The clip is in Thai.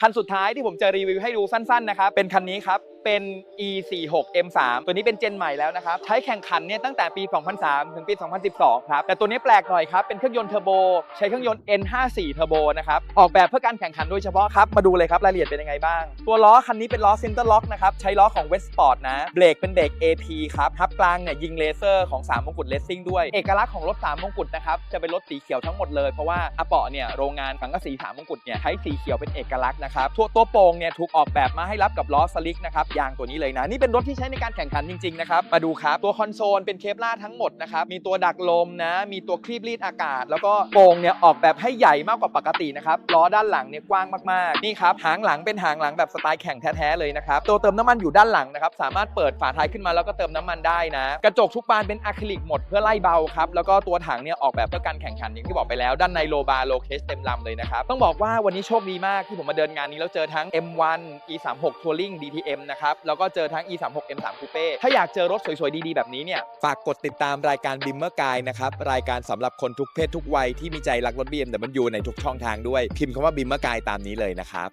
คันสุดท้ายที่ผมจะรีวิวให้ดูสั้นๆนะครับเป็นคันนี้ครับเป็น e46 m3 ตัวนี้เป็นเจนใหม่แล้วนะครับ ใช้แข่งขันเนี่ยตั้งแต่ปี 2003 ถึงปี 2012 ครับ แต่ตัวนี้แปลกหน่อยครับ เป็นเครื่องยนต์เทอร์โบ ใช้เครื่องยนต์ N54 เทอร์โบนะครับ ออกแบบเพื่อการแข่งขันโดยเฉพาะครับ มาดูเลยครับรายละเอียดเป็นยังไงบ้าง ตัวล้อคันนี้เป็นล้อเซนเตอร์ล็อกนะครับ ใช้ล้อของ Westport นะ เบรกเป็นเบรก AT ครับทับกลางเนี่ยยิงเลเซอร์ของ3มงกุฎเลสซิ่งด้วย เอกลักษณ์ของรถ3มงกุฎนะครับ จะเป็นรถสีเขียวทั้งหมดเลย เพราะว่าอาเปาะเนี่ยโรงงานสังกะสี3มงกุฎเนี่ยใช้สีเขียวเป็นเอกลักษณ์นะครับ ตัวตัวโป่งเนี่ยถูกออกแบบมาให้รับกับล้อสลิกนะครับยางตัวนี้เลยนะ นี่เป็นรถที่ใช้ในการแข่งขันจริงๆนะครับ มาดูครับ ตัวคอนโซลเป็นเคปลาทั้งหมดนะครับ มีตัวดักลมนะ มีตัวคลีบรีดอากาศ แล้วก็โป่งเนี่ยออกแบบให้ใหญ่มากกว่าปกตินะครับ ล้อด้านหลังเนี่ยกว้างมากๆ นี่ครับ หางหลังเป็นหางหลังแบบสไตล์แข่งแท้ๆเลยนะครับ ตัวเติมน้ำมันอยู่ด้านหลังนะครับ สามารถเปิดฝาท้ายขึ้นมาแล้วก็เติมน้ำมันได้นะ กระจกทุกบานเป็นอะคริลิกหมดเพื่อไล่เบาครับ แล้วก็ตัวถังเนี่ยออกแบบเพื่อการแข่งขันอย่างที่บอกไปแล้ว ด้านในโลบาร์โลเคสเต็มลำเลยนะครับ ต้องบอกว่าวันนี้โชคดีมากที่ผมมาเดินงานนี้แล้วเจอทั้ง M1 E36 Touring DTM นะครับแล้วก็เจอทั้ง E36 M3 Coupe ถ้าอยากเจอรถสวยๆ ดีๆ แบบนี้เนี่ย ฝากกดติดตามรายการบิมเมอร์กายนะครับ รายการสำหรับคนทุกเพศทุกวัยที่มีใจรักรถ BMW ในทุกช่องทางด้วย พิมพ์คำว่าบิมเมอร์กายตามนี้เลยนะครับ